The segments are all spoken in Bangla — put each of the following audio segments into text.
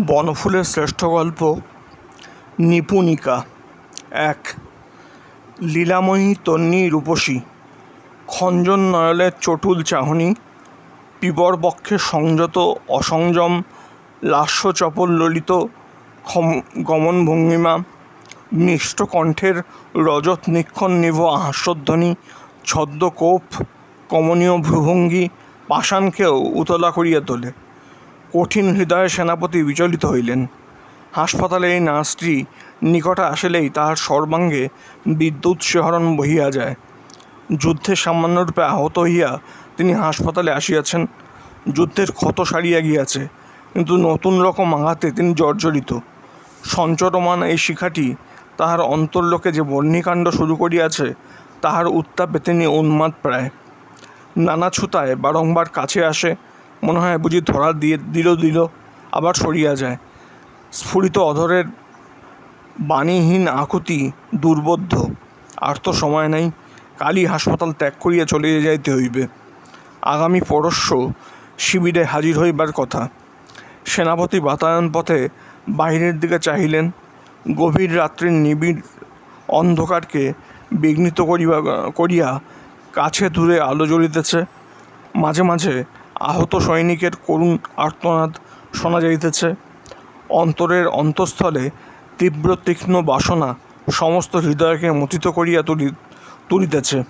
বনফুলের শ্রেষ্ঠ গল্প নিপুণিকা। এক, লীলাময়ী তন্বী রূপসী। খঞ্জন নয়নের চটুল চাহনি। পিবর বক্ষে সংযত অসংযম। লাস্য চপল ললিত গমন ভঙ্গিমা। মিষ্ট কণ্ঠের রজত নিক্ষণ নিভ হাস্যধ্বনি। ছদ্ম কোপ কমনীয় ভ্রুভঙ্গি। পাষাণকেও উতলা করিয়া তোলে। কঠিন হৃদয়ে সেনাপতি বিচলিত হইলেন। হাসপাতালে এই নার্সটি নিকটে আসিলেই তাহার সর্বাঙ্গে বিদ্যুৎ শিহরণ বহিয়া যায়। যুদ্ধে সামান্যরূপে আহত হইয়া তিনি হাসপাতালে আসিয়াছেন। যুদ্ধের ক্ষত সারিয়া গিয়াছে, কিন্তু নতুন রকম আঘাতে তিনি জর্জরিত। সঞ্চরমান এই শিখাটি তাহার অন্তর্লোকে যে বর্ণিকাণ্ড শুরু করিয়াছে, তাহার উত্তাপে তিনি উন্মাদ প্রায়। নানা ছুতায় বারংবার কাছে আসে মনে হয় বুঝি ধরা দিয়ে দিল দিল, আবার সরিয়া যায়। স্ফুরিত অধরের বাণীহীন আকুতি দুর্বোধ্য, আর তো সময় নাই, কালই হাসপাতাল ত্যাগ করিয়া চলিয়া যাইতে হইবে। আগামী পরশ্ব শিবিরে হাজির হইবার কথা। সেনাপতি বাতায়ন পথে বাহিরের দিকে চাহিলেন, গভীর রাত্রির নিবিড় অন্ধকারকে বিঘ্নিত করিবা, করিয়া কাছে দূরে আলো জ্বলিতেছে। মাঝে মাঝে আহত সৈনিকের করুণ আর্তনাদ শোনা যাইতেছে। অন্তরের অন্তঃস্থলে তীব্র তীক্ষ্ণ বাসনা সমস্ত হৃদয়কে মথিত করিয়া তুলি, তুলিতেছে।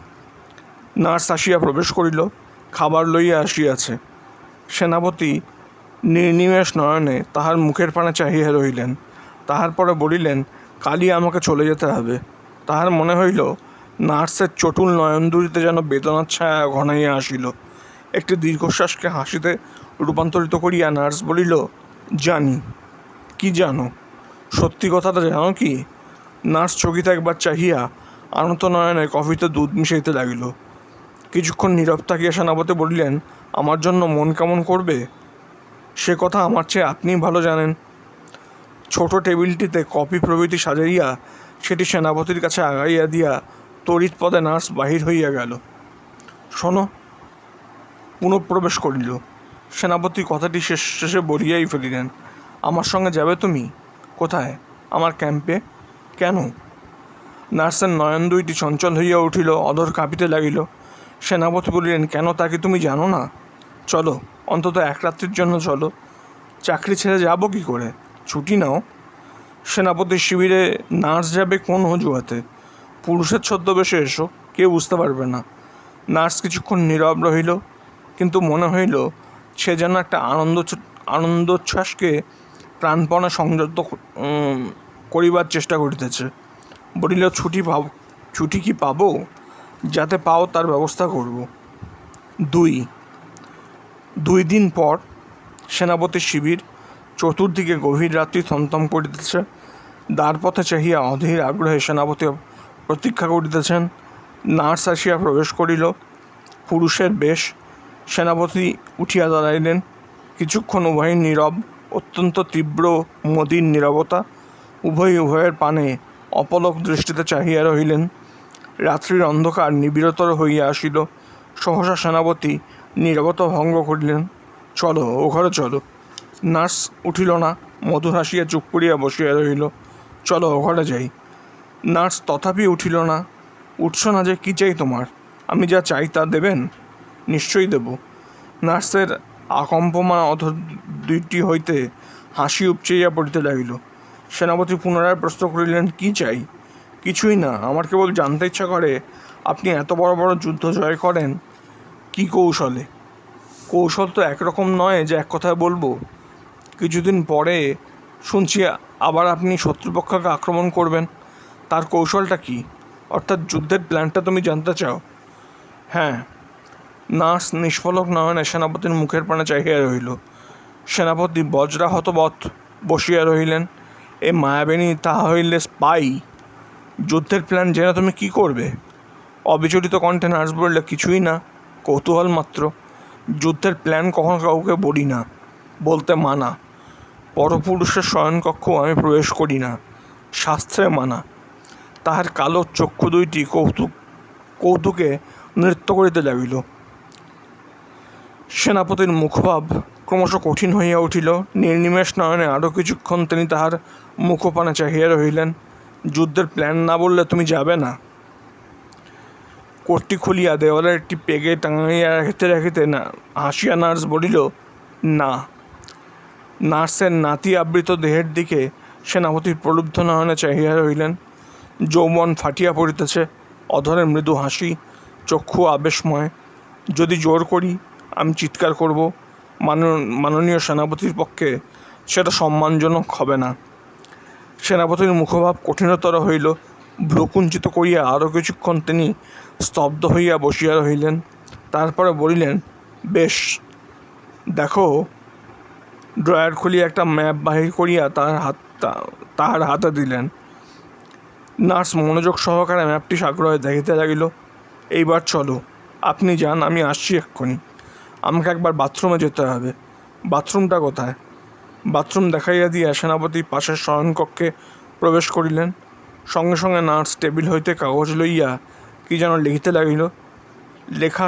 নার্স আসিয়া প্রবেশ করিল, খাবার লইয়া আসিয়াছে। সেনাপতি নির্নিমেষ নয়নে তাহার মুখের পানে চাহিয়া রহিলেন। তাহার পরে বলিলেন, কালই আমাকে চলে যেতে হবে। তাহার মনে হইল, নার্সের চটুল নয়নদুরিতে যেন বেদনার ছায়া ঘনাইয়া আসিল। একটি দীর্ঘশ্বাসকে হাসিতে রূপান্তরিত করিয়া নার্স বলিল, জানি। কি জানো? সত্যি কথাটা জানো কি? নার্স চকিতে একবার চাহিয়া আনত নয়নে কফিতে দুধ মিশাইতে লাগিল। কিছুক্ষণ নীরব থাকিয়া সেনাপতি বলিলেন, আমার জন্য মন কেমন করবে? সে কথা আমার চেয়ে আপনিই ভালো জানেন। ছোট টেবিলটিতে কপি প্রভৃতি সাজাইয়া সেটি সেনাপতির কাছে আগাইয়া দিয়া তড়িৎ পদে নার্স বাহির হইয়া গেল। শোনো পুনঃপ্রবেশ করিল। সেনাপতি কথাটি শেষ শেষে বলিয়াই ফেলিলেন, আমার সঙ্গে যাবে তুমি? কোথায়? আমার ক্যাম্পে? কেন? নার্সের নয়ন দুইটি চঞ্চল হইয়া উঠিল, অধর কাঁপিতে লাগিল। সেনাপতি বলিলেন, কেন তা কি তুমি জানো না? চলো, অন্তত এক রাত্রির জন্য চলো। চাকরি ছেড়ে যাব কি করে? ছুটি নাও। সেনাপতির শিবিরে, নার্স যাবে কোন অজুহাতে? পুরুষের ছদ্মবেশে এসো, কেউ বুঝতে পারবে না। নার্স কিছুক্ষণ নীরব রহিল কিন্তু মনে হইল সে যেন একটা আনন্দ আনন্দোচ্ছ্বাসকে প্রাণপণে সংযত করিবার চেষ্টা করিতেছে। বলিল, ছুটি পাব, ছুটি কি পাবো? যাতে পাও তার ব্যবস্থা করব। দুই দুই দিন পর সেনাপতির শিবির চতুর্দিকে গভীর রাত্রি থমথম করিতেছে। দ্বারপথে চাহিয়া অধীর আগ্রহে সেনাপতি প্রতীক্ষা করিতেছেন। নার্স আসিয়া প্রবেশ করিল। পুরুষের বেশ সেনাপতি উঠিয়া দাঁড়াইলেন। কিছুক্ষণ উভয় নীরব, অত্যন্ত তীব্র, মদির নীরবতা উভয় উভয়ের পানে অপলক দৃষ্টিতে চাহিয়া রহিলেন। রাত্রির অন্ধকার নিবিড়তর হইয়া আসিল। সহসা সেনাপতি নীরবতা ভঙ্গ করিলেন। চলো, ও ঘরে চলো। নার্স উঠিল না, মধুর হাসিয়া চুপ করিয়া বসিয়া রহিল। চলো, ও ঘরে যাই। নার্স তথাপি উঠিল না। উঠছ না যে কী চাই তোমার? আমি যা চাই তা দেবেন? নিশ্চয়ই দেব। নার্সের আকম্পমান অধর দুইটি হইতে হাসি উপচাইয়া পড়িতে লাগিল। সেনাপতি পুনরায় প্রশ্ন করিলেন, কি চাই? কিছুই না, আমার কেবল জানতে ইচ্ছা করে, আপনি এত বড় বড় যুদ্ধ জয় করেন, কি কৌশলে? কৌশল তো একরকম নয় যে এক কথায় বলব। কিছুদিন পরে শুনছি আবার আপনি শত্রুপক্ষকে আক্রমণ করবেন। তার কৌশলটা কি? অর্থাৎ যুদ্ধের প্ল্যানটা তুমি জানতে চাও? হ্যাঁ নার্স নিষ্ফলক নয়নে সেনাপতির মুখের পানে চাহিয়া রহিল। সেনাপতি বজ্রাহতবৎ বসিয়া রহিলেন, এ মায়াবেনী, তাহা হইলে স্পাই। যুদ্ধের প্ল্যান জেনে তুমি কি করবে? অবিচলিত কণ্ঠে নার্স বললে, কিছুই না, কৌতূহল মাত্র। যুদ্ধের প্ল্যান কখনো কাউকে বলি না, বলতে মানা। পরপুরুষের শয়নকক্ষ আমি প্রবেশ করি না, শাস্ত্রে মানা। তাহার কালো চক্ষু দুইটি কৌতুক, কৌতুকে নৃত্য করিতে লাগিল। সেনাপতির মুখভাব ক্রমশ কঠিন হইয়া উঠিল। নির্নিমেষ নয়নে আরও কিছুক্ষণ তিনি তাহার মুখপানে চাহিয়া রহিলেন। যুদ্ধের প্ল্যান না বললে তুমি যাবে না? কোটটি খুলিয়া দেওয়ালের একটি পেগে টাঙাইয়া রাখিতে রাখিতে না হাসিয়া নার্স বলিল, না। নার্সের নাতি আবৃত দেহের দিকে সেনাপতির প্রলুব্ধ নয়নে চাহিয়া রহিলেন। যৌবন ফাটিয়া পড়িতেছে। অধরের মৃদু হাসি, চক্ষু আবেশময়। যদি জোর করি আমি চিৎকার করব। মানন- মাননীয় সেনাপতির পক্ষে সেটা সম্মানজনক হবে না। সেনাপতির মুখভাব কঠিনতর হইল। ভ্রুকুঞ্চিত করিয়া আরও কিছুক্ষণ তিনি স্তব্ধ হইয়া বসিয়া রহিলেন। তারপরে বলিলেন, বেশ, দেখো, ড্রয়ার খুলিয়া একটা ম্যাপ বাহির করিয়া তার হাত, তাহার হাতে দিলেন। নার্স মনোযোগ সহকারে ম্যাপটি সাগ্রহে দেখিতে লাগিল। এইবার চলো, আপনি যান, আমি আসছি এক্ষুনি। আমাকে একবার বাথরুমে যেতে হবে। বাথরুমটা কোথায়? বাথরুম দেখাইয়া দিয়া সেনাপতি পাশের শয়নকক্ষে প্রবেশ করিলেন। সঙ্গে সঙ্গে নার্স টেবিল হইতে কাগজ লইয়া কি যেন লিখিতে লাগিল। লেখা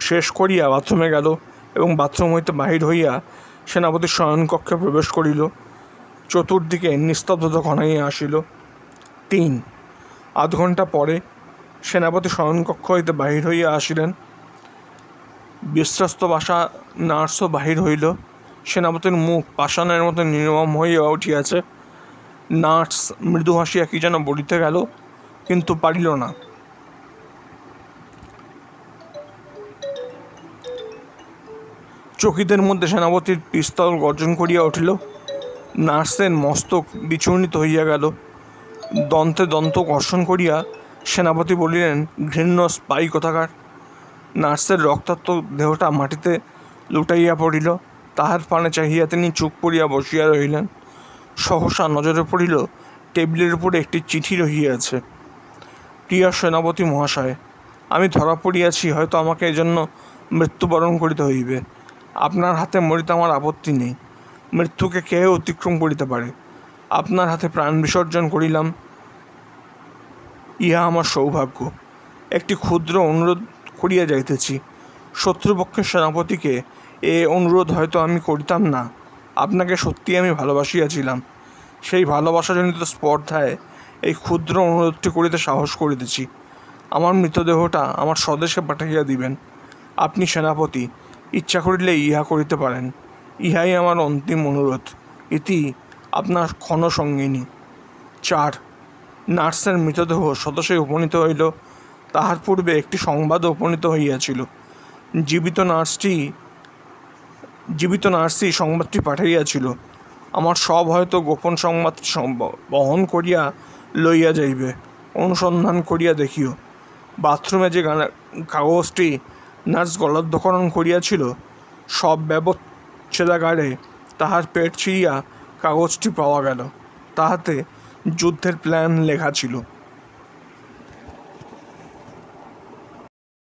শেষ করিয়া বাথরুমে গেল এবং বাথরুম হইতে বাহির হইয়া সেনাপতির শয়নকক্ষে প্রবেশ করিল। চতুর্দিকে নিস্তব্ধতা ঘনাইয়া আসিল। তিন। আধ ঘণ্টা পরে সেনাপতি শয়নকক্ষ হইতে বাহির হইয়া আসিলেন। বিশ্বস্ত বাসা নার্সও বাহির হইল। সেনাপতির মুখ পাষাণের মতো নির্মম হইয়া উঠিয়াছে। নার্স মৃদু হাসিয়া কি যেন বলিতে গেল, কিন্তু পারিল না। চকিদের মধ্যে সেনাপতির পিস্তল গর্জন করিয়া উঠিল। নার্সের মস্তক বিচূর্ণিত হইয়া গেল। দন্তে দন্ত ঘর্ষণ করিয়া সেনাপতি বলিলেন, ঘৃণ্য স্পাই কোথাকার? নার্সের রক্তাক্ত দেহটা মাটিতে লুটাইয়া পড়িল। তাহার পানে চাহিয়া তিনি চুপ করিয়া বসিয়া রহিলেন। সহসা নজরে পড়িল, টেবিলের উপরে একটি চিঠি রহিয়াছে। প্রিয় সেনাপতি মহাশয়, আমি ধরা পড়িয়াছি, হয়তো আমাকে এজন্য মৃত্যুবরণ করিতে হইবে। আপনার হাতে মরিতে আমার আপত্তি নেই। মৃত্যুকে কেউ অতিক্রম করিতে পারে? আপনার হাতে প্রাণ বিসর্জন করিলাম, ইহা আমার সৌভাগ্য। একটি ক্ষুদ্র অনুরোধ করিয়া যাইতেছি। শত্রুপক্ষের সেনাপতিকে এ অনুরোধ হয়তো আমি করিতাম না। আপনাকে সত্যি আমি ভালোবাসিয়াছিলাম। সেই ভালোবাসাজনিত স্পর্ধায় এই ক্ষুদ্র অনুরোধটি করিতে সাহস করিতেছি। আমার মৃতদেহটা আমার স্বদেশে পাঠাইয়া দিবেন। আপনি সেনাপতি, ইচ্ছা করিলে ইহা করিতে পারেন। ইহাই আমার অন্তিম অনুরোধ। ইতি আপনার ক্ষণসঙ্গিনী। চার, নার্সের মৃতদেহ স্বদেশে উপনীত হইল তাহার পূর্বে একটি সংবাদও উপনীত হইয়াছিল। জীবিত নার্সটি, জীবিত নার্সই সংবাদটি পাঠাইয়াছিল। আমার সব হয়তো গোপন সংবাদ বহন করিয়া লইয়া যাইবে। অনুসন্ধান করিয়া দেখিও। বাথরুমে যে কাগজটি নার্স গলদ্ধকরণ করিয়াছিল, সব ব্যবচ্ছেদাগারে তাহার পেট ছিঁড়িয়া কাগজটি পাওয়া গেল। তাহাতে যুদ্ধের প্ল্যান লেখা ছিল।